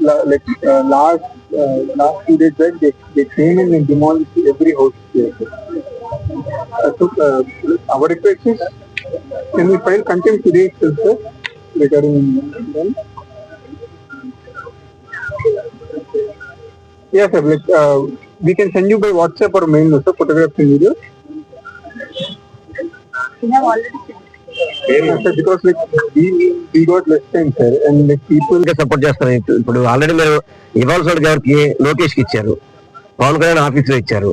like like uh, last uh, last two days back they, they came in and demolished every house here. Uh, so uh, our request is can we file contempt today itself, sir regarding them? Yes, sir. Like uh, we can send you by WhatsApp or mail, sir. Photographs and videos. We have already support చేస్తారు. ఇప్పుడు- already మీరు ఇవ్వాల్సిన ఎవరికి లోకేష్కి ఇచ్చారు. పవన్ కళ్యాణ్ ఆఫీస్లో ఇచ్చారు.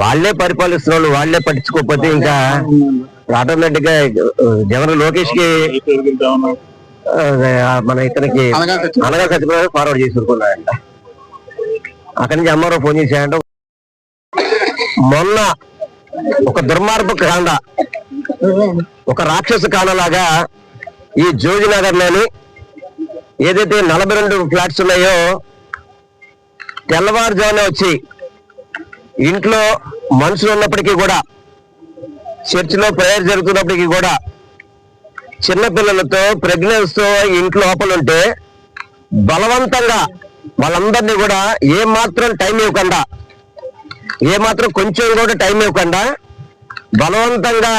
వాళ్ళే పరిపాలిస్తున్న వాళ్ళు వాళ్ళే పట్టించుకోకపోతే ఇంకా ఆటోమేటిక్గా జగన్ లోకేష్కి మన ఇతనికి అనగా సత్యప్రసాద్ ఫార్వర్డ్ చేసి అక్కడి నుంచి అమ్మారావు ఫోన్ చేశాడంట. మొన్న ఒక దుర్మార్గ కాండ ఒక రాక్షస కాండలాగా ఈ జోగినగర్లోని ఏదైతే నలభై రెండు ఫ్లాట్స్ ఉన్నాయో తెల్లవారుజామునే వచ్చి ఇంట్లో మనుషులు ఉన్నప్పటికీ కూడా చర్చిలో ప్రేయర్ జరుగుతున్నప్పటికీ కూడా చిన్న పిల్లలతో ఇంట్లో లోపలుంటే బలవంతంగా వాళ్ళందరినీ కూడా ఏ మాత్రం టైం ఇవ్వకుండా ఏమాత్రం కొంచెం కూడా టైం ఇవ్వకుండా బలవంతంగా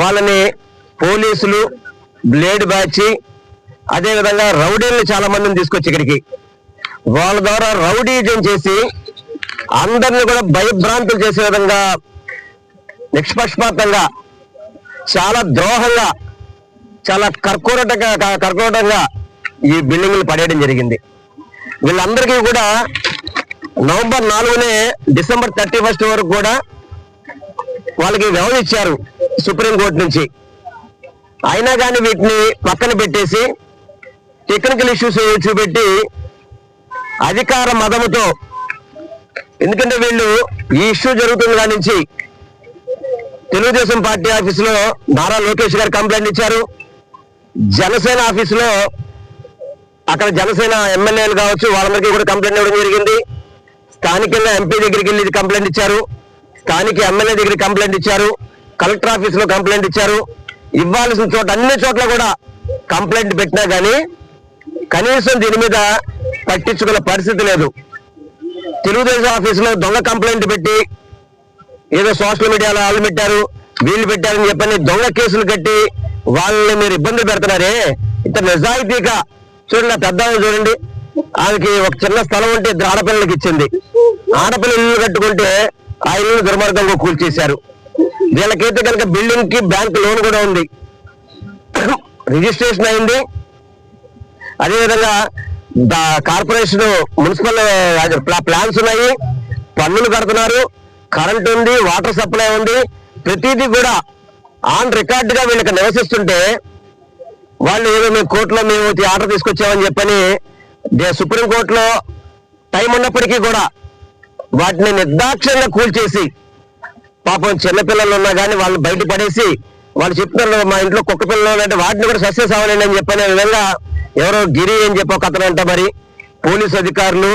వాళ్ళని పోలీసులు బ్లేడ్ బ్యాచ్ అదేవిధంగా రౌడీలను చాలా మందిని తీసుకొచ్చి ఇక్కడికి. వాళ్ళ ద్వారా రౌడీజం చేసి అందరిని కూడా భయభ్రాంతులు చేసే విధంగా నిష్పక్షపాతంగా చాలా ద్రోహంగా చాలా కర్కోటంగా కర్కోటంగా ఈ బిల్డింగ్లు పడేయడం జరిగింది. వీళ్ళందరికీ కూడా నవంబర్ నాలుగునే డిసెంబర్ థర్టీ ఫస్ట్ వరకు కూడా వాళ్ళకి వ్యవధి ఇచ్చారు సుప్రీంకోర్టు నుంచి. అయినా కానీ వీటిని పక్కన పెట్టేసి టెక్నికల్ ఇష్యూస్ చూపెట్టి అధికార మదముతో ఎందుకంటే వీళ్ళు ఈ ఇష్యూ జరుగుతున్న దాని నుంచి తెలుగుదేశం పార్టీ ఆఫీసులో నారా లోకేష్ గారు కంప్లైంట్ ఇచ్చారు. జనసేన ఆఫీసులో అక్కడ జనసేన ఎమ్మెల్యేలు కావచ్చు వాళ్ళందరికీ కూడా కంప్లైంట్ ఇవ్వడం జరిగింది. స్థానికంగా ఎంపీ దగ్గరికి వెళ్ళి కంప్లైంట్ ఇచ్చారు. స్థానిక ఎమ్మెల్యే దగ్గర కంప్లైంట్ ఇచ్చారు. కలెక్టర్ ఆఫీస్లో కంప్లైంట్ ఇచ్చారు. ఇవ్వాల్సిన చోట అన్ని చోట్ల కూడా కంప్లైంట్ పెట్టినా కానీ కనీసం దీని మీద పట్టించుకున్న పరిస్థితి లేదు. తెలుగుదేశం ఆఫీస్లో దొంగ కంప్లైంట్ పెట్టి ఏదో సోషల్ మీడియాలో వాళ్ళు పెట్టారు వీళ్ళు పెట్టారని చెప్పని దొంగ కేసులు కట్టి వాళ్ళని మీరు ఇబ్బంది పెడుతున్నారే? ఇంత నిజాయితీగా చూడండి ఆ పెద్ద చూడండి. ఆమెకి ఒక చిన్న స్థలం ఉంటే ఇద్దరు ఆడపిల్లలకి ఇచ్చింది. ఆడపిల్ల ఇల్లు కట్టుకుంటే ఆ ఇల్లు దుర్మార్గంగా కూల్చేశారు. వీళ్ళకైతే కనుక బిల్డింగ్కి బ్యాంక్ లోన్ కూడా ఉంది. రిజిస్ట్రేషన్ అయింది. అదేవిధంగా కార్పొరేషన్ మున్సిపల్ ప్లా- ప్లాన్స్ ఉన్నాయి. పన్నులు కడుతున్నారు. కరెంట్ ఉంది వాటర్ సప్లై ఉంది. ప్రతిదీ కూడా ఆన్ రికార్డ్గా వీళ్ళకి నివసిస్తుంటే వాళ్ళు ఏదో మేము కోర్టులో మేము ఆర్డర్ తీసుకొచ్చామని చెప్పని దే- సుప్రీం కోర్టులో టైం ఉన్నప్పటికీ కూడా వాటిని నిర్దాక్ష్యంగా కూల్చేసి పాపం చిన్నపిల్లలు ఉన్నా కానీ వాళ్ళు బయట పడేసి వాళ్ళు చెప్తున్నారు మా ఇంట్లో కుక్క పిల్లలు అంటే వాటిని కూడా సస్య సావాలండి అని చెప్పనే విధంగా ఎవరో గిరి అని చెప్పి ఒక అతను అంట మరి. పోలీసు అధికారులు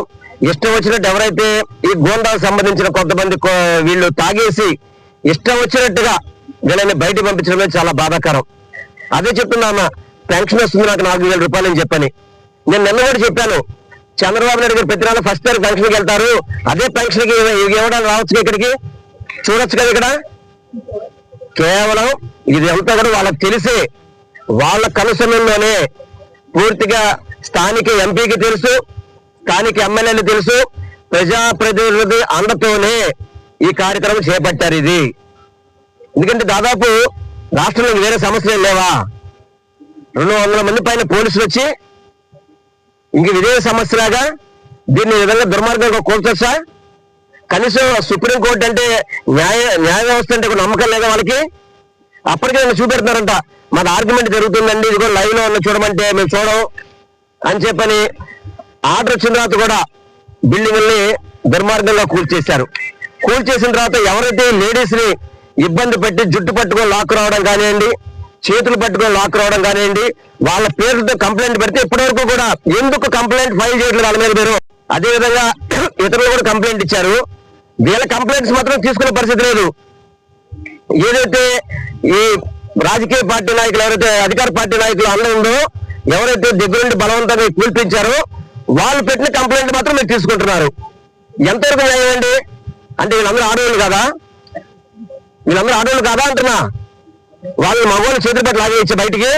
ఇష్టం వచ్చినట్టు ఎవరైతే ఈ గోండాకు సంబంధించిన కొంతమంది వీళ్ళు తాగేసి ఇష్టం వచ్చినట్టుగా వీళ్ళని బయట పంపించడమే చాలా బాధాకరం. అదే చెప్తున్నాను పెన్షన్ వస్తుంది నాకు నాలుగు వేల రూపాయలు అని చెప్పని. నేను నిన్న కూడా చెప్పాను చంద్రబాబు నాయుడు గారు ప్రతినాడు ఫస్ట్ ఇయర్ ఫంక్షన్కి వెళ్తారు. అదే ఫంక్షన్కి ఇవ్వడానికి రావచ్చు ఇక్కడికి. చూడొచ్చు కదా ఇక్కడ? కేవలం ఇది అంతా కూడా వాళ్ళకి తెలిసి వాళ్ళ కనుసనంలోనే పూర్తిగా స్థానిక ఎంపీకి తెలుసు స్థానిక ఎమ్మెల్యేలు తెలుసు ప్రజాప్రతినిధి అండతోనే ఈ కార్యక్రమం చేపట్టారు ఇది. ఎందుకంటే దాదాపు రాష్ట్రంలో వేరే సమస్యలు లేవా? రెండు వందల మంది పైన పోలీసులు వచ్చి ఇంక ఇదే సమస్యలాగా దీన్ని విధంగా దుర్మార్గంగా కూర్చొచ్చా కనీసం సుప్రీంకోర్టు అంటే న్యాయ న్యాయ వ్యవస్థ అంటే నమ్మకం లేదా వాళ్ళకి? అప్పటికే నన్ను చూపెడుతున్నారంట. మన ఆర్గ్యుమెంట్ జరుగుతుందండి ఇది కూడా లైవ్లో ఉన్న చూడమంటే మేము చూడం అని చెప్పని ఆర్డర్ వచ్చిన తర్వాత కూడా బిల్డింగుల్ని దుర్మార్గంగా కూల్చేశారు కూల్చేసిన తర్వాత ఎవరైతే లేడీస్ని ఇబ్బంది పెట్టి జుట్టు పట్టుకొని లాక్ రావడం కానివ్వండి చేతులు పట్టుకొని లాక్ రావడం కానివ్వండి వాళ్ళ పేర్లతో కంప్లైంట్ పెడితే ఇప్పటివరకు కూడా ఎందుకు కంప్లైంట్ ఫైల్ చేయట్లేదు వాళ్ళ మీద మీరు? అదే విధంగా ఇతరులు కూడా కంప్లైంట్ ఇచ్చారు. వీళ్ళ కంప్లైంట్స్ మాత్రం తీసుకునే పరిస్థితి లేదు. ఏదైతే ఈ రాజకీయ పార్టీ నాయకులు ఎవరైతే అధికార పార్టీ నాయకులు అన్న ఎవరైతే దగ్గరుండి బలవంతంగా పిలిపించారో వాళ్ళు పెట్టిన కంప్లైంట్ మాత్రం మీరు తీసుకుంటున్నారు. ఎంతవరకు న్యాయం అండి? అంటే వీళ్ళందరూ ఆడవాళ్ళు కదా? వీళ్ళందరూ ఆడవాళ్ళు కదా అంటున్నా? వాళ్ళు మగవాళ్ళు చేతుల పట్ల లాగేయచ్చా బయటికి?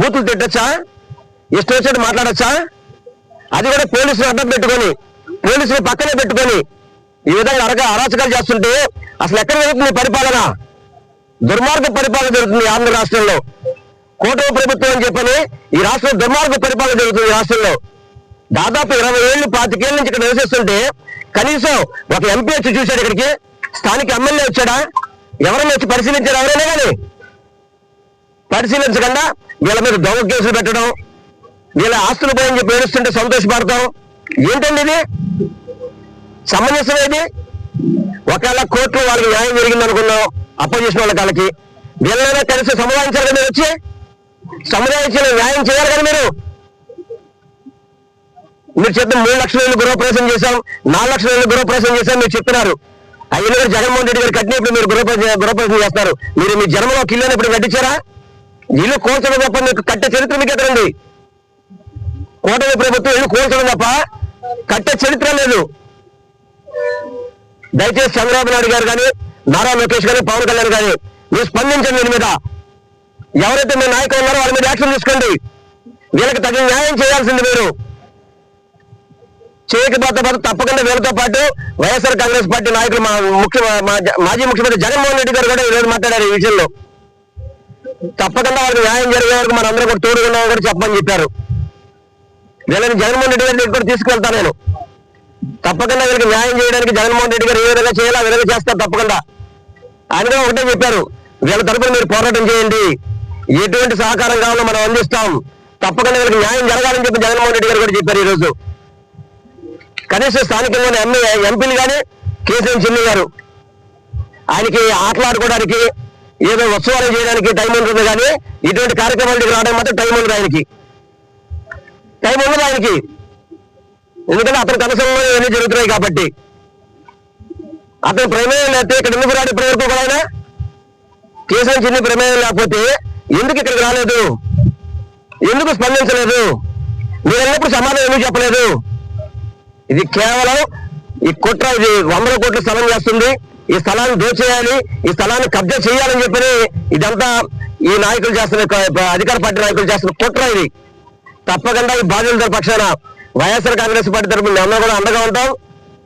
బూతులు తిట్టచ్చా? ఇష్టం వచ్చినట్టు మాట్లాడచ్చా? అది కూడా పోలీసులు అడ్డం పెట్టుకొని పోలీసులు పక్కనే పెట్టుకొని ఈ విధంగా అరగ అరాచకాలు చేస్తుంటే అసలు ఎక్కడ జరుగుతుంది పరిపాలన? దుర్మార్గ పరిపాలన జరుగుతుంది ఆంధ్ర రాష్ట్రంలో. కూటమి ప్రభుత్వం అని చెప్పని ఈ రాష్ట్రంలో దుర్మార్గ పరిపాలన జరుగుతుంది ఈ రాష్ట్రంలో. దాదాపు ఇరవై ఏళ్ళు పాతికేళ్ళ నుంచి ఇక్కడ నివసిస్తుంటే కనీసం ఒక ఎంపీ వచ్చి చూశాడు ఇక్కడికి. స్థానిక ఎమ్మెల్యే వచ్చాడా? ఎవరైనా వచ్చి పరిశీలించారు ఎవరైనా కానీ? పరిశీలించకుండా వీళ్ళ మీద దొంగ కేసులు పెట్టడం వీళ్ళ ఆస్తులు పోయని చెప్పి ఏడుస్తుంటే సంతోషపడతాం ఏంటండి ఇది? సమంజసమేది ఒకవేళ కోర్టులో వాళ్ళకి న్యాయం జరిగింది అనుకున్నాం అపోజిషన్ వాళ్ళ కాళ్ళకి వీళ్ళైనా కలిసి సముదాయించాలి కదా మీరు వచ్చి? సముదాయించిన న్యాయం చేయాలి కదా మీరు? మీరు చెప్తే మూడు లక్షల ఇల్లు గృహప్రవేశం చేశాం నాలుగు లక్షల ఇల్లు గృహప్రవేశం చేశాం మీరు చెప్తున్నారు ఆ ఇల్లు జగన్మోహన్ రెడ్డి గారు కట్టినప్పుడు మీరు గృహప్రవేశం గృహప్రవేశం చేస్తారు మీరు మీ జన్మలో కిల్లని ఇప్పుడు కట్టించారా? ఇల్లు కోల్చడం తప్ప మీకు కట్టే చరిత్ర మీకు ఎక్కడండి కూటమి ప్రభుత్వం ఇల్లు కోల్చడం తప్ప కట్టే చరిత్ర లేదు. దయచేసి చంద్రబాబు నాయుడు గారు కానీ నారా లోకేష్ గారు పవన్ కళ్యాణ్ గారు మీరు స్పందించండి దీని మీద. ఎవరైతే మీ నాయకులు ఉన్నారో వాళ్ళ మీద యాక్షన్ తీసుకోండి. వీళ్ళకి తగిన న్యాయం చేయాల్సింది మీరు. చేయకపోతే మాత్రం తప్పకుండా వీళ్ళతో పాటు వైఎస్ఆర్ కాంగ్రెస్ పార్టీ నాయకులు మా ముఖ్య మా మాజీ ముఖ్యమంత్రి జగన్మోహన్ రెడ్డి గారు కూడా ఈరోజు మాట్లాడారు ఈ విషయంలో. తప్పకుండా వాళ్ళకి న్యాయం జరిగే వరకు మనందరం కూడా తోడుకున్నాం కూడా చెప్పమని చెప్పారు. వీళ్ళని జగన్మోహన్ రెడ్డి గారి కూడా తీసుకెళ్తా నేను. తప్పకుండా వీళ్ళకి న్యాయం చేయడానికి జగన్మోహన్ రెడ్డి గారు ఏ విధంగా చేయాలో ఆ విధంగా చేస్తారు తప్పకుండా. ఆయన కూడా ఒకటే చెప్పారు వీళ్ళ తరపున మీరు పోరాటం చేయండి. ఎటువంటి సహకారం కావాలో మనం అందిస్తాం. తప్పకుండా వీళ్ళకి న్యాయం జరగాలని చెప్పి జగన్మోహన్ రెడ్డి గారు కూడా చెప్పారు ఈరోజు. కనీసం స్థానికంగా ఎంఏ ఎంపీలు కానీ కేసీఎం చిన్ని గారు. ఆయనకి ఆటలాడుకోవడానికి ఏదో ఉత్సవాలు చేయడానికి టైం ఉంటుంది కానీ ఇటువంటి కార్యక్రమాలకి రావడం మాత్రం టైం ఉండదు ఆయనకి. టైం ఉండదు ఆయనకి. ఎందుకంటే అతని కనసంలో ఇవన్నీ జరుగుతున్నాయి కాబట్టి. అతని ప్రమేయం లేకపోతే ఇక్కడ ఎందుకు రాడు ఇప్పటి వరకు కూడా ఆయన? కేసీఎం చిన్ని ప్రమేయం లేకపోతే ఎందుకు ఇక్కడికి రాలేదు? ఎందుకు స్పందించలేదు? మీరు వెళ్ళినప్పుడు సమాధానం ఎందుకు చెప్పలేదు? ఇది కేవలం ఈ కుట్ర ఇది వందల కోట్ల స్థలం చేస్తుంది. ఈ స్థలాన్ని దోచేయాలి ఈ స్థలాన్ని కబ్జా చేయాలని చెప్పని ఇదంతా ఈ నాయకులు చేస్తున్న అధికార పార్టీ నాయకులు చేస్తున్న కుట్ర ఇది. తప్పకుండా ఈ బాధ్యుల పక్షాన వైఎస్ఆర్ కాంగ్రెస్ పార్టీ తరఫున మేము కూడా అండగా ఉంటాం.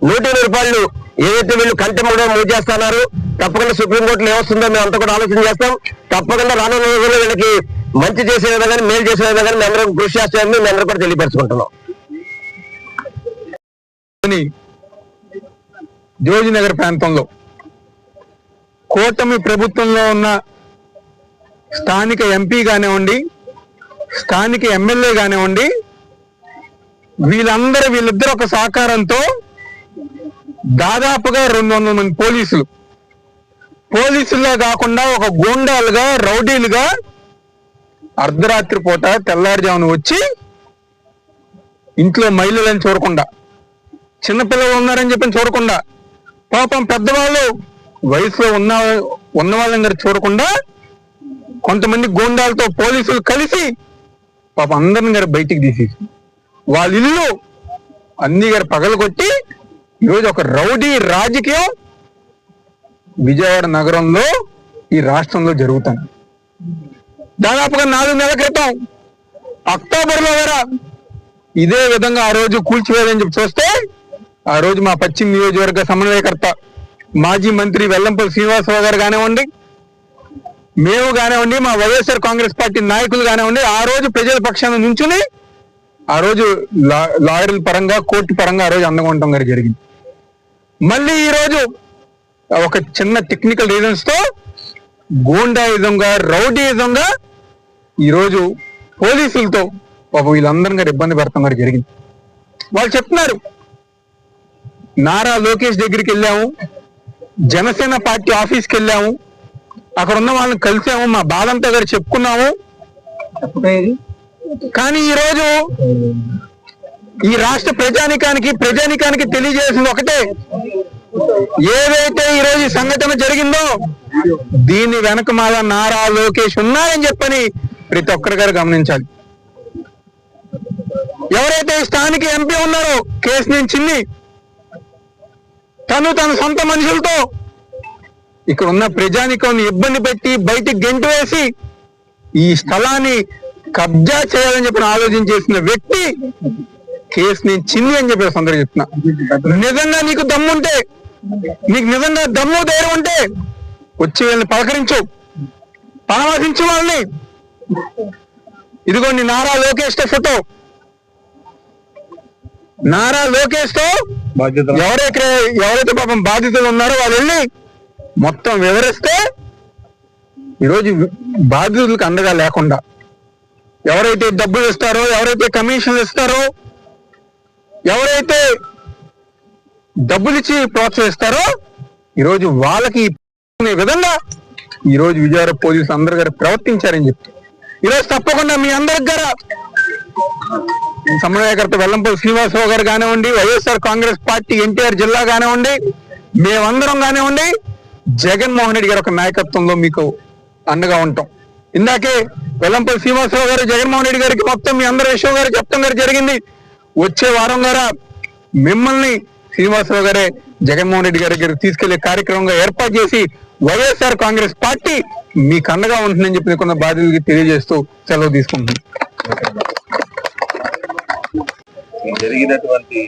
నూట రూపాయలు ఏదైతే వీళ్ళు కంటి మూడో మూవ్ చేస్తున్నారు తప్పకుండా సుప్రీంకోర్టులో ఏమొస్తుందో మేము అంతా కూడా ఆలోచన చేస్తాం. తప్పకుండా రానున్న రోజుల్లో వీళ్ళకి మంచి చేసే విధంగా మేలు చేసే విధంగా మేము అందరం కృషి చేస్తామని మేము అందరూ కూడా తెలియపరచుకుంటున్నాం. జోజినగర్ ప్రాంతంలో కూటమి ప్రభుత్వంలో ఉన్న స్థానిక ఎంపీ కానివ్వండి స్థానిక ఎమ్మెల్యే కానివ్వండి వీళ్ళందరూ వీళ్ళిద్దరు ఒక సహకారంతో దాదాపుగా రెండు వందల మంది పోలీసులు. పోలీసుల్లో కాకుండా ఒక గూండాలుగా రౌడీలుగా అర్ధరాత్రి పూట తెల్లారుజామున వచ్చి ఇంట్లో మహిళలను చూడకుండా చిన్నపిల్లలు ఉన్నారని చెప్పి చూడకుండా పాపం పెద్దవాళ్ళు వయసులో ఉన్న ఉన్న వాళ్ళందరూ చూడకుండా కొంతమంది గూండాలతో పోలీసులు కలిసి పాపం అందరిని గారు బయటికి తీసేసి వాళ్ళ ఇల్లు అన్ని గారు పగలగొట్టి ఈరోజు ఒక రౌడీ రాజకీయం విజయవాడ నగరంలో ఈ రాష్ట్రంలో జరుగుతుంది. దాదాపుగా నాలుగు నెలల క్రితం అక్టోబర్లో కూడా ఇదే విధంగా ఆ రోజు కూల్చివేయాలని చెప్పి చూస్తే ఆ రోజు మా పశ్చిమ నియోజకవర్గ సమన్వయకర్త మాజీ మంత్రి వెల్లంపల్లి శ్రీనివాసరావు గారు కానివ్వండి మేము కానివ్వండి మా వైఎస్ఆర్ కాంగ్రెస్ పార్టీ నాయకులు కానివ్వండి ఆ రోజు ప్రజల పక్షాన నుంచుని ఆ రోజు లా- లాయర్ల పరంగా కోర్టు పరంగా ఆ రోజు అండగా ఉండటం గారు జరిగింది. మళ్ళీ ఈ రోజు ఒక చిన్న టెక్నికల్ రీజన్స్తో గూండాయుధంగా రౌడీయుధంగా ఈరోజు పోలీసులతో పాపం వీళ్ళందరం గారు ఇబ్బంది పెడతాం గారు జరిగింది. వాళ్ళు చెప్తున్నారు నారా లోకేష్ దగ్గరికి వెళ్ళాము. జనసేన పార్టీ ఆఫీస్కి వెళ్ళాము. అక్కడ ఉన్న వాళ్ళని కలిసాము. మా బాధంతా గారు చెప్పుకున్నాము. కానీ ఈ రోజు ఈ రాష్ట్ర ప్రజానికానికి ప్రజానికానికి తెలియజేసింది ఒకటే. ఏదైతే ఈ రోజు ఈ సంఘటన జరిగిందో దీని వెనక మాల నారా లోకేష్ ఉన్నారని చెప్పని ప్రతి ఒక్కరి గారు గమనించాలి. ఎవరైతే స్థానిక ఎంపీ ఉన్నారో కేసు నేను చిన్ని తను తన సొంత మనుషులతో ఇక్కడ ఉన్న ప్రజానికాన్ని ఇబ్బంది పెట్టి బయటికి గెంటు వేసి ఈ స్థలాన్ని కబ్జా చేయాలని చెప్పి ఆలోచన చేసిన వ్యక్తి కేసు నేను చిన్ని అని చెప్పేసి అందరూ చెప్తున్నా. నిజంగా నీకు దమ్ముంటే నీకు నిజంగా దమ్ము ధైర్యం ఉంటే వచ్చి వీళ్ళని పలకరించు. పరామర్శించు వాళ్ళని. ఇదిగోండి నారా లోకేష్ ఫోటో నారా లోకేష్తో బాధ్యత ఎవరైతే ఎవరైతే పాపం బాధితులు ఉన్నారో వాళ్ళు వెళ్ళి మొత్తం వివరిస్తే ఈరోజు బాధితులకు అండగా లేకుండా ఎవరైతే డబ్బులు ఇస్తారో ఎవరైతే కమిషన్లు ఇస్తారో ఎవరైతే డబ్బులు ఇచ్చి ప్రోత్సహిస్తారో ఈరోజు వాళ్ళకి విధంగా ఈరోజు విజయవాడ పోలీసు అందరు గారు ప్రవర్తించారని చెప్తే ఈరోజు తప్పకుండా మీ అందరికి గారా సమన్వయకర్త వెల్లంపల్లి శ్రీనివాసరావు గారు కానివ్వండి వైఎస్ఆర్ కాంగ్రెస్ పార్టీ ఎన్టీఆర్ జిల్లా కానివ్వండి మేమందరం కానివ్వండి జగన్మోహన్ రెడ్డి గారి ఒక నాయకత్వంలో మీకు అండగా ఉంటాం. ఇందాకే వెల్లంపల్లి శ్రీనివాసరావు గారు జగన్మోహన్ రెడ్డి గారికి మొత్తం మీ అందరి విషయం గారు చెప్తాం గారు జరిగింది. వచ్చే వారం గారా మిమ్మల్ని శ్రీనివాసరావు గారే జగన్మోహన్ రెడ్డి గారి దగ్గర తీసుకెళ్ళే కార్యక్రమంగా ఏర్పాటు చేసి వైఎస్ఆర్ కాంగ్రెస్ పార్టీ మీకు అండగా ఉంటుందని చెప్పి కొన్ని బాధ్యతలకి తెలియజేస్తూ సెలవు తీసుకుంటుంది జరిగినటువంటి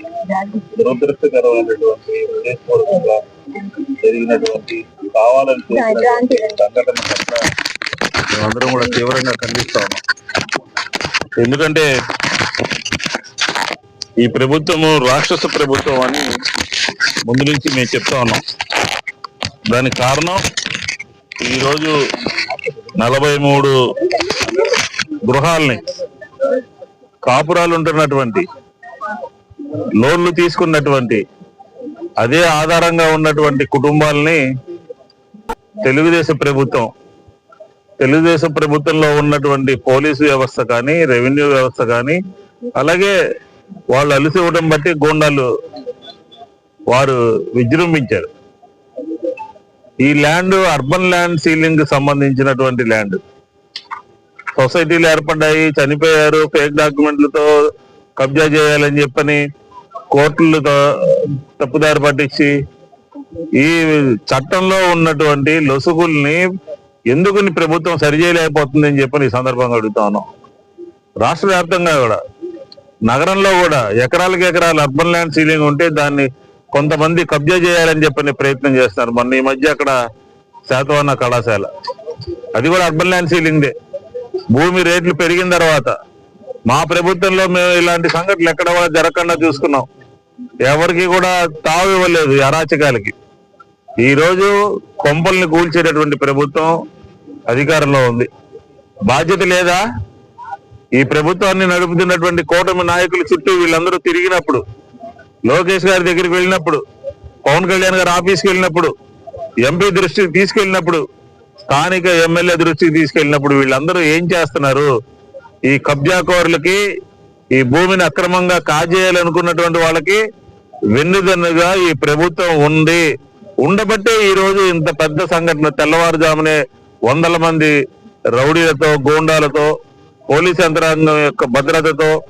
దురదృష్టకరమైనటువంటి హృదయపూర్వకంగా జరిగినటువంటి కావాలని చేసినటువంటి సంఘటన పట్ల మేమందరం కూడా తీవ్రంగా ఖండిస్తా ఉన్నాం. ఎందుకంటే ఈ ప్రభుత్వము రాక్షస ప్రభుత్వం అని ముందు నుంచి మేము చెప్తా ఉన్నాం. దానికి కారణం ఈరోజు నలభై మూడు గృహాల్ని కాపురాలు ఉంటున్నటువంటి లోన్లు తీసుకున్నటువంటి అదే ఆధారంగా ఉన్నటువంటి కుటుంబాలని తెలుగుదేశం ప్రభుత్వం తెలుగుదేశం ప్రభుత్వంలో ఉన్నటువంటి పోలీసు వ్యవస్థ కానీ రెవెన్యూ వ్యవస్థ కానీ అలాగే వాళ్ళు అలసి ఇవ్వడం బట్టి గోండాలు వారు విజృంభించారు. ఈ ల్యాండ్ అర్బన్ ల్యాండ్ సీలింగ్ సంబంధించినటువంటి ల్యాండ్. సొసైటీలు ఏర్పడ్డాయి చనిపోయారు ఫేక్ డాక్యుమెంట్లతో కబ్జా చేయాలని చెప్పని కోర్టులు తప్పుదారి పట్టించి ఈ చట్టంలో ఉన్నటువంటి లొసుగుల్ని ఎందుకు ప్రభుత్వం సరిచేయలేకపోతుంది అని చెప్పని ఈ సందర్భంగా అడుగుతాను రాష్ట్ర వ్యాప్తంగా కూడా నగరంలో కూడా ఎకరాలకు ఎకరాలు అర్బన్ ల్యాండ్ సీలింగ్ ఉంటే దాన్ని కొంతమంది కబ్జా చేయాలని చెప్పని ప్రయత్నం చేస్తున్నారు. మొన్న ఈ మధ్య అక్కడ శాతవన్న కళాశాల అది కూడా అర్బన్ ల్యాండ్ సీలింగ్దే. భూమి రేట్లు పెరిగిన తర్వాత మా ప్రభుత్వంలో మేము ఇలాంటి సంఘటనలు ఎక్కడ కూడా జరగకుండా చూసుకున్నాం. ఎవరికి కూడా తావు ఇవ్వలేదు అరాచకాలకి. ఈరోజు కొంపల్ని కూల్చేటటువంటి ప్రభుత్వం అధికారంలో ఉంది. బాధ్యత లేదా? ఈ ప్రభుత్వాన్ని నడుపుతున్నటువంటి కూటమి నాయకుల చుట్టూ వీళ్ళందరూ తిరిగినప్పుడు లోకేష్ గారి దగ్గరికి వెళ్ళినప్పుడు పవన్ కళ్యాణ్ గారి ఆఫీస్కి వెళ్ళినప్పుడు ఎంపీ దృష్టికి తీసుకెళ్ళినప్పుడు స్థానిక ఎమ్మెల్యే దృష్టికి తీసుకెళ్ళినప్పుడు వీళ్ళందరూ ఏం చేస్తున్నారు? ఈ కబ్జాకోరులకి ఈ భూమిని అక్రమంగా కాజేయాలనుకున్నటువంటి వాళ్ళకి వెన్నుదన్నుగా ఈ ప్రభుత్వం ఉంది. ఉండబట్టే ఈ రోజు ఇంత పెద్ద సంఘటన తెల్లవారుజామునే వందల మంది రౌడీలతో గోండాలతో పోలీస్ యంత్రాంగం యొక్క భద్రతతో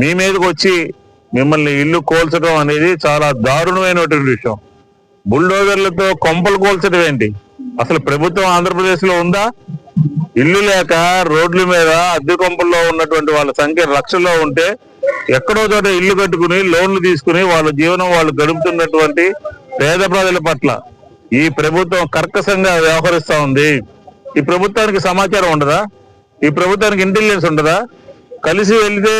మీ మీదకి వచ్చి మిమ్మల్ని ఇల్లు కోల్చడం అనేది చాలా దారుణమైనటువంటి విషయం. బుల్డోజర్లతో కొంపలు కోల్చడం ఏంటి? అసలు ప్రభుత్వం ఆంధ్రప్రదేశ్లో ఉందా? ఇల్లు లేక రోడ్ల మీద అద్దె కొంపల్లో ఉన్నటువంటి వాళ్ళ సంఖ్య లక్షల్లో ఉంటే ఎక్కడో చోట ఇల్లు కట్టుకుని లోన్లు తీసుకుని వాళ్ళ జీవనం వాళ్ళు గడుపుతున్నటువంటి పేద ప్రజల పట్ల ఈ ప్రభుత్వం కర్కశంగా వ్యవహరిస్తా ఉంది. ఈ ప్రభుత్వానికి సమాచారం ఉండదా? ఈ ప్రభుత్వానికి ఇంటెలిజెన్స్ ఉండదా? కలిసి వెళ్తే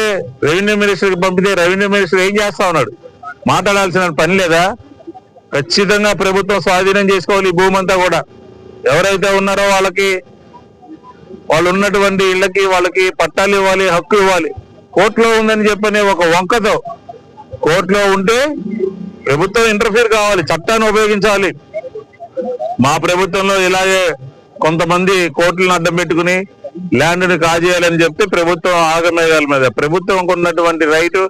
రెవెన్యూ మినిస్టర్కి పంపితే రెవెన్యూ మినిస్టర్ ఏం చేస్తా ఉన్నాడు? మాట్లాడాల్సిన పని లేదా? ఖచ్చితంగా ప్రభుత్వం స్వాధీనం చేసుకోవాలి ఈ భూమంతా కూడా. ఎవరైతే ఉన్నారో వాళ్ళకి వాళ్ళు ఉన్నటువంటి ఇళ్ళకి వాళ్ళకి పట్టాలు ఇవ్వాలి హక్కు ఇవ్వాలి. కోర్టులో ఉందని చెప్పని ఒక వంకతో. కోర్టులో ఉంటే ప్రభుత్వం ఇంటర్ఫీర్ కావాలి చట్టాన్ని ఉపయోగించాలి. మా ప్రభుత్వంలో ఇలాగే కొంతమంది కోర్టులను అడ్డం పెట్టుకుని ల్యాండ్ని కాజేయాలని చెప్తే ప్రభుత్వం ఆగమేయాల మీద. ప్రభుత్వం ఉన్నటువంటి రైటు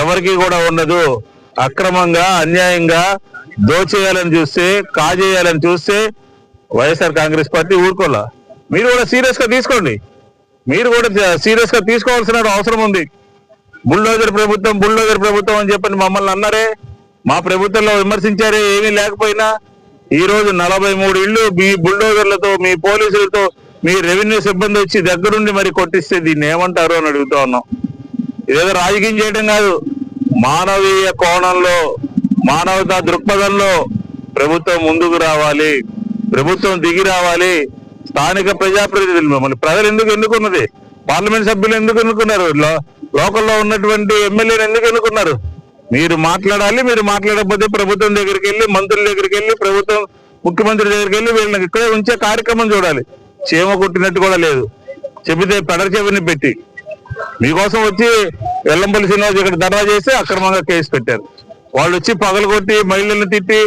ఎవరికి కూడా ఉండదు. అక్రమంగా అన్యాయంగా దోచేయాలని చూస్తే కాజేయాలని చూస్తే వైఎస్ఆర్ కాంగ్రెస్ పార్టీ ఊరుకోలే. మీరు కూడా సీరియస్గా తీసుకోండి. మీరు కూడా సీరియస్గా తీసుకోవాల్సిన అవసరం ఉంది. బుల్డోజర్ ప్రభుత్వం బుల్డోజర్ ప్రభుత్వం అని చెప్పని మమ్మల్ని అన్నారే. మా ప్రభుత్వంలో విమర్శించారే ఏమీ లేకపోయినా. ఈ రోజు నలభై మూడు ఇళ్ళు మీ బుల్డోజర్లతో మీ పోలీసులతో మీ రెవెన్యూ సిబ్బంది వచ్చి దగ్గరుండి మరి కొట్టిస్తే దీన్ని ఏమంటారు అని అడుగుతా ఉన్నాం. ఇదేదో రాజకీయం చేయడం కాదు. మానవీయ కోణంలో మానవతా దృక్పథంలో ప్రభుత్వం ముందుకు రావాలి. ప్రభుత్వం దిగి రావాలి. స్థానిక ప్రజాప్రతినిధులు మిమ్మల్ని. ప్రజలు ఎందుకు ఎన్నుకున్నది? పార్లమెంట్ సభ్యులు ఎందుకు ఎన్నుకున్నారు? లోకల్లో ఉన్నటువంటి ఎమ్మెల్యేలు ఎందుకు ఎన్నుకున్నారు? మీరు మాట్లాడాలి మీరు మాట్లాడకపోతే ప్రభుత్వం దగ్గరికి వెళ్ళి మంత్రుల దగ్గరికి వెళ్ళి ప్రభుత్వం ముఖ్యమంత్రి దగ్గరికి వెళ్ళి వీళ్ళని ఇక్కడే ఉంచే కార్యక్రమం చూడాలి. చీమ కొట్టినట్టు కూడా లేదు. చెబితే పెడర చెవిని పెట్టి. మీకోసం వచ్చి వెల్లంపల్లి శ్రీనివాస్ ఇక్కడ ధర్నా చేసి అక్రమంగా కేసు పెట్టారు. వాళ్ళు వచ్చి పగలగొట్టి మహిళలను తిట్టి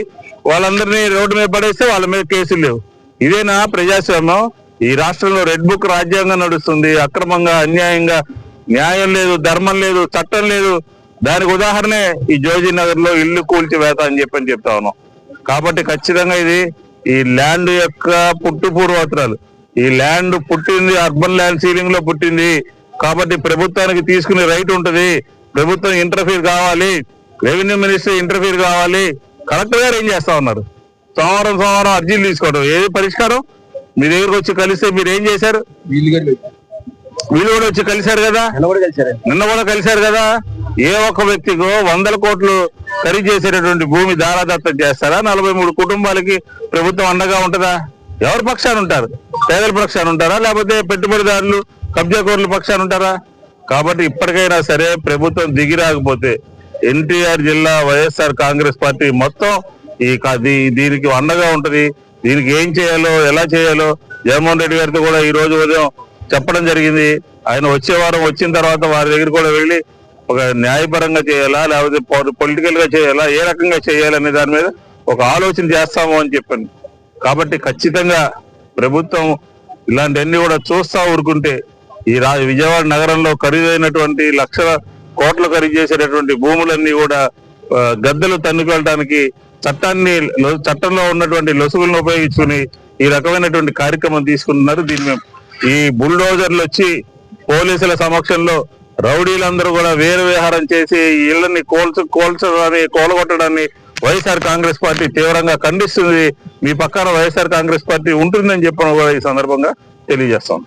వాళ్ళందరినీ రోడ్డు మీద పడేస్తే వాళ్ళ మీద కేసులు లేవు. ఇదేనా ప్రజాస్వామ్యం ఈ రాష్ట్రంలో రెడ్ బుక్ రాజ్యాంగం నడుస్తుంది అక్రమంగా అన్యాయంగా న్యాయం లేదు ధర్మం లేదు చట్టం లేదు. దానికి ఉదాహరణే ఈ జోజీ నగర్లో ఇల్లు కూల్చివేత అని చెప్పని చెప్తా ఉన్నాం. కాబట్టి ఖచ్చితంగా ఇది ఈ ల్యాండ్ యొక్క పుట్టు పూర్వోత్తరాలు ఈ ల్యాండ్ పుట్టింది అర్బన్ ల్యాండ్ సీలింగ్లో పుట్టింది. కాబట్టి ప్రభుత్వానికి తీసుకునే రైట్ ఉంటుంది. ప్రభుత్వం ఇంటర్ఫీర్ కావాలి రెవెన్యూ మినిస్టర్ ఇంటర్ఫీర్ కావాలి. కలెక్టర్ గారు ఏం చేస్తా ఉన్నారు? సోమవారం సోమవారం అర్జీలు తీసుకోవడం ఏది పరిష్కారం? మీ దగ్గరకు వచ్చి కలిస్తే మీరు ఏం చేశారు? వీళ్ళు కూడా వచ్చి కలిశారు కదా? నిన్న కూడా కలిశారు కదా? ఏ ఒక్క వ్యక్తికో వందల కోట్లు ఖరీదు చేసేటటువంటి భూమి దారాదత్తం చేస్తారా? నలభై మూడు కుటుంబాలకి ప్రభుత్వం అండగా ఉంటుందా? ఎవరి పక్షాన ఉంటారు? పేదల పక్షాన ఉంటారా? లేకపోతే పెట్టుబడిదారులు కబ్జాకోరుల పక్షాన ఉంటారా? కాబట్టి ఇప్పటికైనా సరే ప్రభుత్వం దిగి రాకపోతే ఎన్టీఆర్ జిల్లా వైఎస్ఆర్ కాంగ్రెస్ పార్టీ మొత్తం ఈ దీ- దీనికి అండగా ఉంటది. దీనికి ఏం చేయాలో ఎలా చేయాలో జగన్మోహన్ రెడ్డి గారితో కూడా ఈ రోజు ఉదయం చెప్పడం జరిగింది. ఆయన వచ్చే వారం వచ్చిన తర్వాత వారి దగ్గర కూడా వెళ్ళి ఒక న్యాయపరంగా చేయాలా లేకపోతే పొలిటికల్గా చేయాలా ఏ రకంగా చేయాలనే దాని మీద ఒక ఆలోచన చేస్తాము అని చెప్పాను. కాబట్టి ఖచ్చితంగా ప్రభుత్వం ఇలాంటివన్నీ కూడా చూస్తా ఊరుకుంటే ఈ రా విజయవాడ నగరంలో ఖరీదైనటువంటి లక్షల కోట్లు ఖరీదు చేసేటటువంటి భూములన్నీ కూడా గద్దెలు తన్నుకెళ్ళడానికి చట్టాన్ని చట్టంలో ఉన్నటువంటి లొసుగులను ఉపయోగించుకుని ఈ రకమైనటువంటి కార్యక్రమం తీసుకుంటున్నారు. దీన్ని మేము ఈ బుల్డోజర్లు వచ్చి పోలీసుల సమక్షంలో రౌడీలందరూ కూడా వేరు విహారం చేసి ఇళ్ళని ఇళ్ళని కోల్చ కోల్చడాన్ని కోలగొట్టడాన్ని వైఎస్ఆర్ కాంగ్రెస్ పార్టీ తీవ్రంగా ఖండిస్తుంది. మీ పక్కన వైఎస్ఆర్ కాంగ్రెస్ పార్టీ ఉంటుందని చెప్పడం కూడా ఈ సందర్భంగా తెలియజేస్తాం.